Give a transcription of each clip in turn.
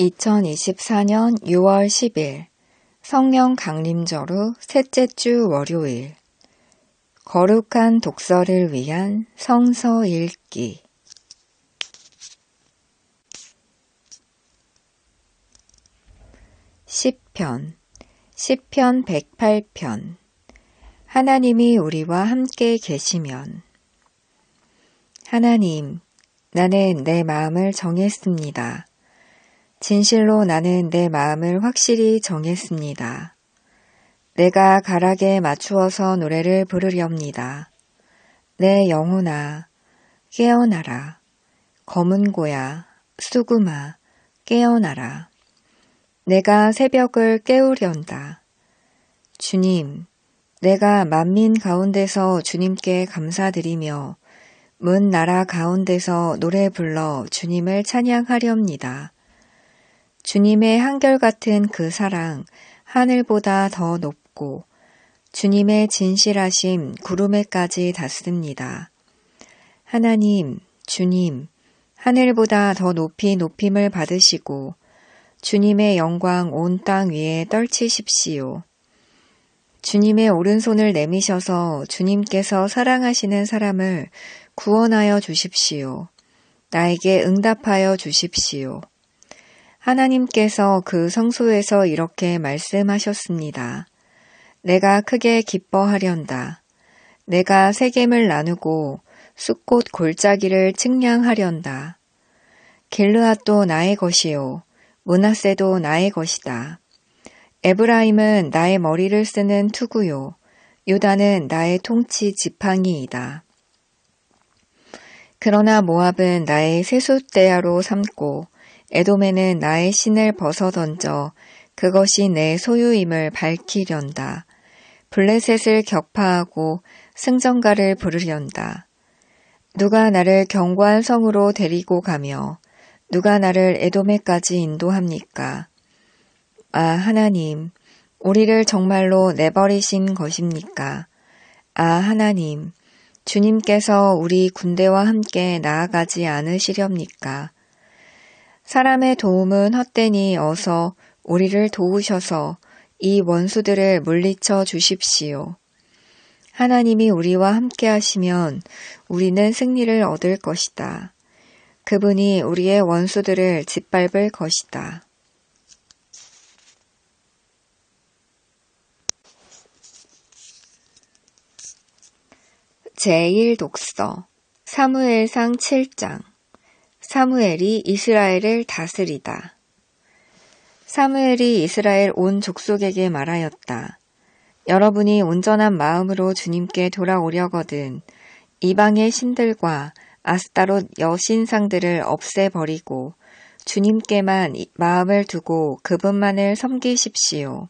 2024년 6월 10일 성령 강림절 후 셋째 주 월요일. 거룩한 독서를 위한 성서 읽기. 시편 시편 108편. 하나님이 우리와 함께 계시면. 하나님 나는 내 마음을 정했습니다. 진실로 나는 내 마음을 확실히 정했습니다. 내가 가락에 맞추어서 노래를 부르렵니다. 내 영혼아, 깨어나라. 검은 고야, 수구마, 깨어나라. 내가 새벽을 깨우련다. 주님, 내가 만민 가운데서 주님께 감사드리며 문 나라 가운데서 노래 불러 주님을 찬양하렵니다. 주님의 한결같은 그 사랑 하늘보다 더 높고 주님의 진실하심 구름에까지 닿습니다. 하나님, 주님, 하늘보다 더 높이 높임을 받으시고 주님의 영광 온 땅 위에 떨치십시오. 주님의 오른손을 내미셔서 주님께서 사랑하시는 사람을 구원하여 주십시오. 나에게 응답하여 주십시오. 하나님께서 그 성소에서 이렇게 말씀하셨습니다. 내가 크게 기뻐하련다. 내가 세겜을 나누고 숲꽃 골짜기를 측량하련다. 길르앗도 나의 것이요. 문하세도 나의 것이다. 에브라임은 나의 머리를 쓰는 투구요. 유다는 나의 통치 지팡이이다. 그러나 모압은 나의 세숫대야로 삼고 에돔에는 나의 신을 벗어 던져 그것이 내 소유임을 밝히련다. 블레셋을 격파하고 승전가를 부르련다. 누가 나를 견고한 성으로 데리고 가며 누가 나를 에돔에까지 인도합니까? 아, 하나님, 우리를 정말로 내버리신 것입니까? 아, 하나님, 주님께서 우리 군대와 함께 나아가지 않으시렵니까? 사람의 도움은 헛되니 어서 우리를 도우셔서 이 원수들을 물리쳐 주십시오. 하나님이 우리와 함께 하시면 우리는 승리를 얻을 것이다. 그분이 우리의 원수들을 짓밟을 것이다. 제1독서 사무엘상 7장 사무엘이 이스라엘을 다스리다. 사무엘이 이스라엘 온 족속에게 말하였다. 여러분이 온전한 마음으로 주님께 돌아오려거든 이방의 신들과 아스타롯 여신상들을 없애버리고 주님께만 마음을 두고 그분만을 섬기십시오.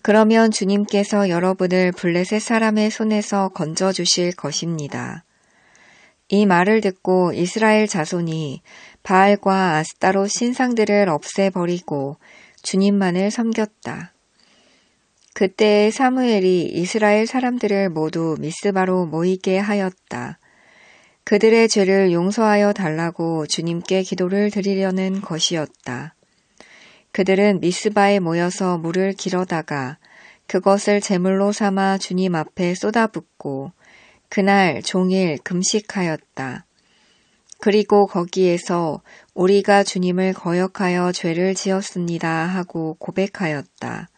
그러면 주님께서 여러분을 블레셋 사람의 손에서 건져주실 것입니다. 이 말을 듣고 이스라엘 자손이 바알과 아스타로 신상들을 없애버리고 주님만을 섬겼다. 그때 사무엘이 이스라엘 사람들을 모두 미스바로 모이게 하였다. 그들의 죄를 용서하여 달라고 주님께 기도를 드리려는 것이었다. 그들은 미스바에 모여서 물을 길어다가 그것을 제물로 삼아 주님 앞에 쏟아붓고 그날 종일 금식하였다. 그리고 거기에서 우리가 주님을 거역하여 죄를 지었습니다 하고 고백하였다.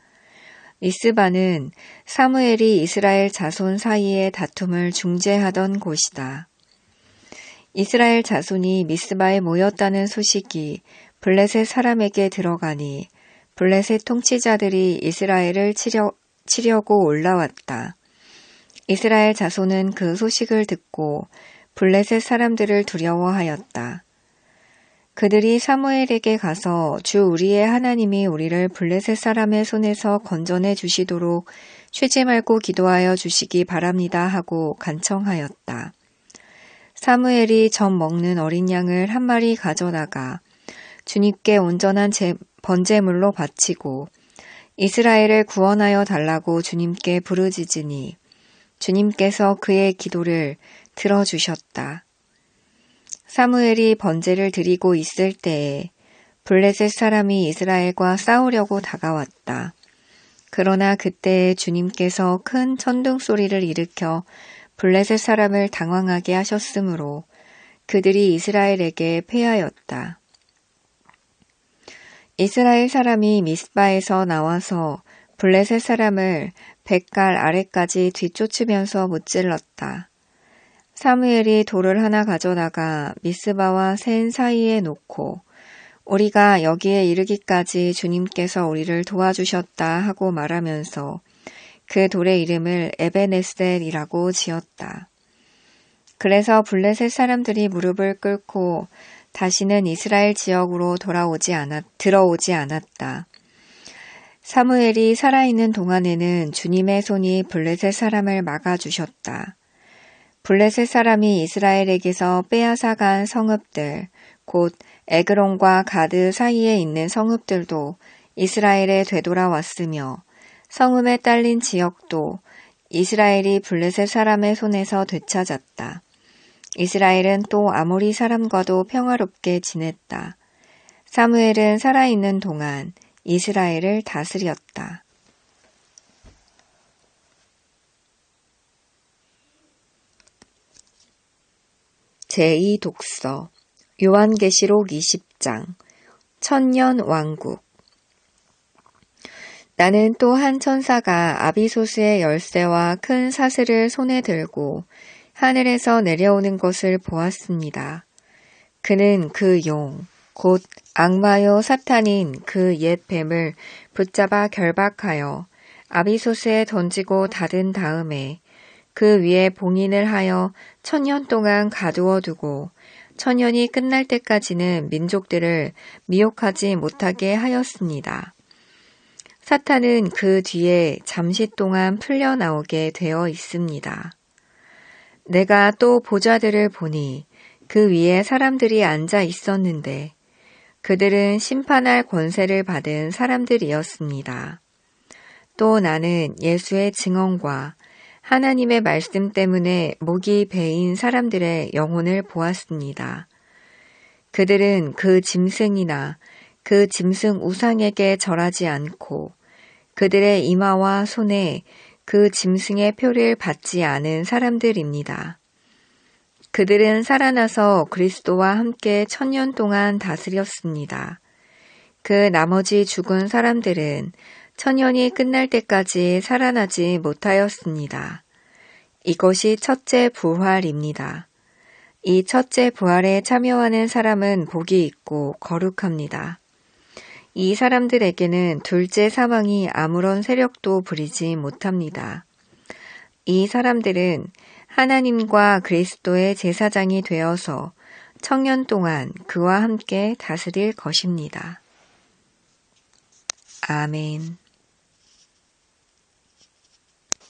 미스바는 사무엘이 이스라엘 자손 사이의 다툼을 중재하던 곳이다. 이스라엘 자손이 미스바에 모였다는 소식이 블레셋 사람에게 들어가니 블레셋 통치자들이 이스라엘을 치려, 치려고 올라왔다. 이스라엘 자손은 그 소식을 듣고 블레셋 사람들을 두려워하였다. 그들이 사무엘에게 가서 주 우리의 하나님이 우리를 블레셋 사람의 손에서 건져내 주시도록 쉬지 말고 기도하여 주시기 바랍니다 하고 간청하였다. 사무엘이 젖 먹는 어린 양을 한 마리 가져다가 주님께 온전한 제, 번제물로 바치고 이스라엘을 구원하여 달라고 주님께 부르짖으니 주님께서 그의 기도를 들어주셨다. 사무엘이 번제를 드리고 있을 때에 블레셋 사람이 이스라엘과 싸우려고 다가왔다. 그러나 그때 주님께서 큰 천둥 소리를 일으켜 블레셋 사람을 당황하게 하셨으므로 그들이 이스라엘에게 패하였다. 이스라엘 사람이 미스바에서 나와서 블레셋 사람을 백갈 아래까지 뒤쫓으면서 무찔렀다. 사무엘이 돌을 하나 가져다가 미스바와 센 사이에 놓고 우리가 여기에 이르기까지 주님께서 우리를 도와주셨다 하고 말하면서 그 돌의 이름을 에베네셀이라고 지었다. 그래서 블레셋 사람들이 무릎을 꿇고 다시는 이스라엘 지역으로 돌아오지 않았, 들어오지 않았다. 사무엘이 살아있는 동안에는 주님의 손이 블레셋 사람을 막아주셨다. 블레셋 사람이 이스라엘에게서 빼앗아간 성읍들, 곧 에그론과 가드 사이에 있는 성읍들도 이스라엘에 되돌아왔으며 성음에 딸린 지역도 이스라엘이 블레셋 사람의 손에서 되찾았다. 이스라엘은 또 아모리 사람과도 평화롭게 지냈다. 사무엘은 살아있는 동안 이스라엘을 다스렸다. 제2독서 요한계시록 20장 천년 왕국 나는 또 한 천사가 아비소스의 열쇠와 큰 사슬을 손에 들고 하늘에서 내려오는 것을 보았습니다. 그는 그 용, 곧 악마요 사탄인 그 옛 뱀을 붙잡아 결박하여 아비소스에 던지고 닫은 다음에 그 위에 봉인을 하여 천년 동안 가두어 두고 천년이 끝날 때까지는 민족들을 미혹하지 못하게 하였습니다. 사탄은 그 뒤에 잠시 동안 풀려나오게 되어 있습니다. 내가 또 보좌들을 보니 그 위에 사람들이 앉아 있었는데 그들은 심판할 권세를 받은 사람들이었습니다. 또 나는 예수의 증언과 하나님의 말씀 때문에 목이 베인 사람들의 영혼을 보았습니다. 그들은 그 짐승이나 그 짐승 우상에게 절하지 않고 그들의 이마와 손에 그 짐승의 표를 받지 않은 사람들입니다. 그들은 살아나서 그리스도와 함께 천년 동안 다스렸습니다. 그 나머지 죽은 사람들은 천년이 끝날 때까지 살아나지 못하였습니다. 이것이 첫째 부활입니다. 이 첫째 부활에 참여하는 사람은 복이 있고 거룩합니다. 이 사람들에게는 둘째 사망이 아무런 세력도 부리지 못합니다. 이 사람들은 하나님과 그리스도의 제사장이 되어서 청년 동안 그와 함께 다스릴 것입니다. 아멘.